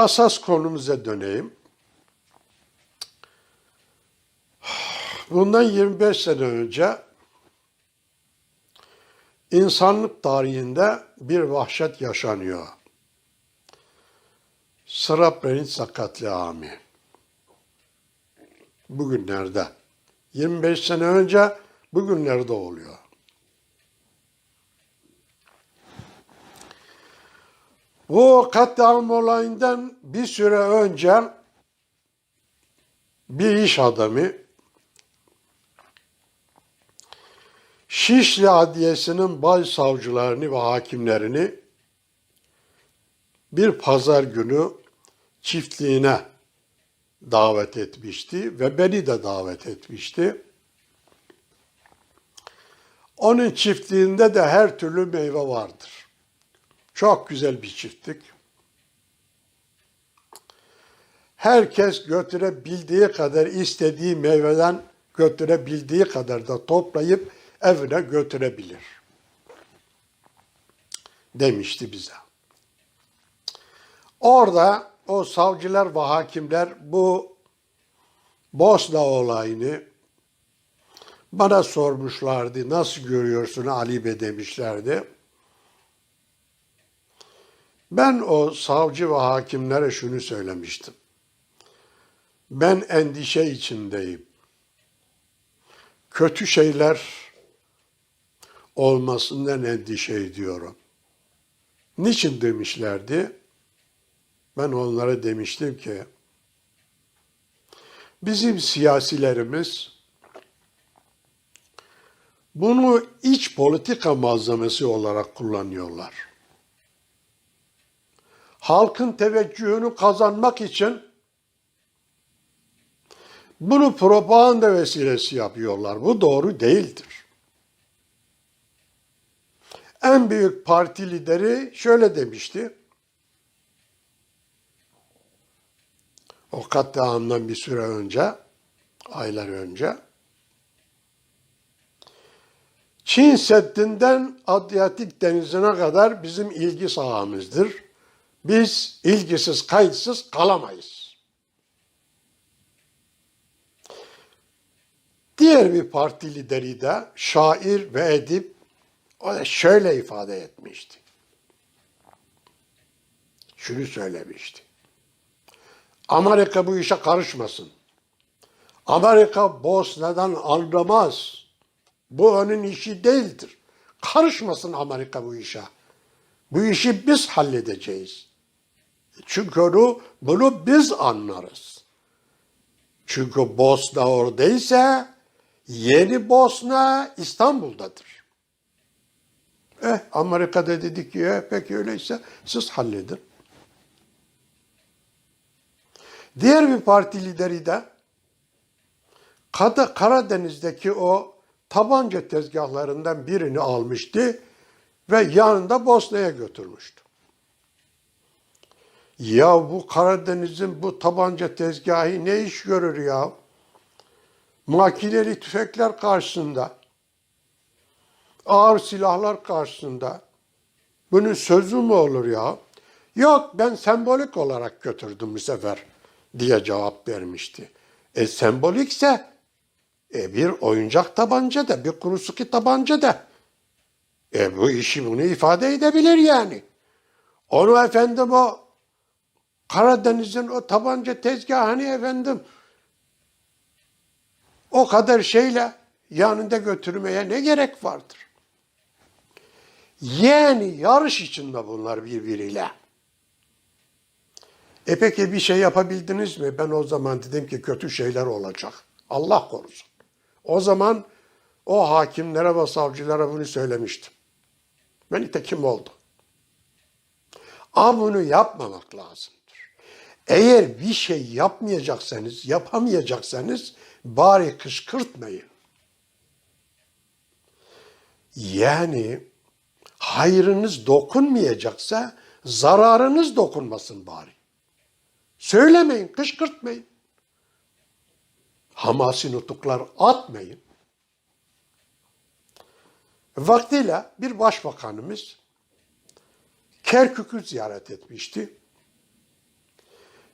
asas konumuza döneyim. Bundan 25 sene önce insanlık tarihinde bir vahşet yaşanıyor. Srebrenica katliamı. Bugünlerde. 25 sene önce bugünlerde oluyor. Bu katliam olayından bir süre önce bir iş adamı Şişli Adliyesi'nin başsavcılarını ve hakimlerini bir pazar günü çiftliğine davet etmişti ve beni de davet etmişti. Onun çiftliğinde de her türlü meyve vardır. Çok güzel bir çiftlik. Herkes götürebildiği kadar istediği meyveden götürebildiği kadar da toplayıp evine götürebilir. Demişti bize. Orada o savcılar ve hakimler bu Bosna olayını bana sormuşlardı. Nasıl görüyorsun Ali Bey demişlerdi. Ben o savcı ve hakimlere şunu söylemiştim. Ben endişe içindeyim. Kötü şeyler olmasından endişe ediyorum. Niçin demişlerdi? Ben onlara demiştim ki, bizim siyasilerimiz bunu iç politika malzemesi olarak kullanıyorlar. Halkın teveccühünü kazanmak için bunu propaganda vesilesi yapıyorlar. Bu doğru değildir. En büyük parti lideri şöyle demişti. O katliamdan bir süre önce, aylar önce. Çin Seddi'nden Adriyatik Denizi'ne kadar bizim ilgi sahamızdır. Biz ilgisiz, kayıtsız kalamayız. Diğer bir parti lideri de şair ve edip o da şöyle ifade etmişti. Şunu söylemişti. Amerika bu işe karışmasın. Amerika Bosna'dan anlamaz. Bu onun işi değildir. Karışmasın Amerika bu işe. Bu işi biz halledeceğiz. Çünkü onu, bunu biz anlarız. Çünkü Bosna oradaysa yeni Bosna İstanbul'dadır. Eh Amerika'da dedik ki eh, peki öyleyse siz halledin. Diğer bir parti lideri de Karadeniz'deki o tabanca tezgahlarından birini almıştı ve yanında Bosna'ya götürmüştü. Ya bu Karadeniz'in bu tabanca tezgahı ne iş görür ya? Makineli tüfekler karşısında, ağır silahlar karşısında. Bunun sözü mü olur ya? Yok ben sembolik olarak götürdüm bu sefer diye cevap vermişti. E sembolikse e, bir oyuncak tabanca da bir kurusuki tabanca da e, bu işi bunu ifade edebilir yani. Onu efendim o Karadeniz'in o tabanca tezgahını efendim o kadar şeyle yanında götürmeye ne gerek vardır? Yani yarış içinde bunlar birbiriyle. E peki bir şey yapabildiniz mi? Ben o zaman dedim ki kötü şeyler olacak. Allah korusun. O zaman o hakimlere ve savcılara bunu söylemiştim. Ben nitekim oldu. Ama bunu yapmamak lazımdır. Eğer bir şey yapmayacaksanız, yapamayacaksanız bari kışkırtmayın. Yani hayrınız dokunmayacaksa zararınız dokunmasın bari. Söylemeyin, kışkırtmayın. Hamasi nutuklar atmayın. Vaktiyle bir başbakanımız Kerkük'ü ziyaret etmişti.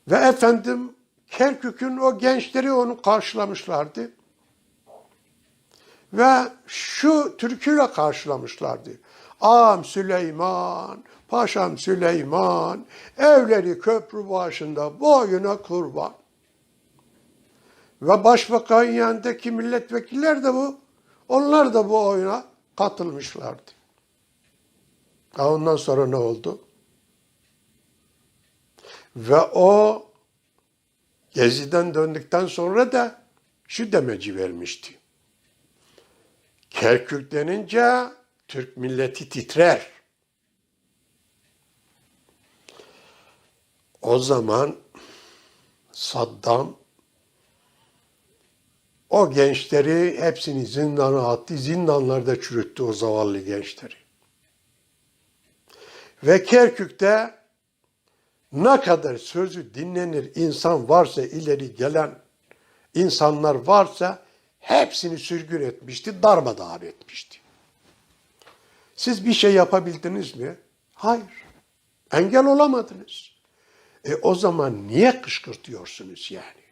Ve efendim Kerkük'ün o gençleri onu karşılamışlardı. Ve şu türküyle karşılamışlardı. Ağam Süleyman, Paşam Süleyman, evleri köprü başında boyuna kurban. Ve başbakan yanındaki milletvekiller de bu, onlar da bu oyuna katılmışlardı. Ha ondan sonra ne oldu? Ve o Gezi'den döndükten sonra da şu demeci vermişti. Kerkük denince Türk milleti titrer. O zaman Saddam o gençleri hepsini zindana attı. Zindanlarda çürüttü o zavallı gençleri. Ve Kerkük'te ne kadar sözü dinlenir insan varsa ileri gelen insanlar varsa hepsini sürgün etmişti, darmadağın etmişti. Siz bir şey yapabildiniz mi? Hayır. Engel olamadınız. E o zaman niye kışkırtıyorsunuz yani?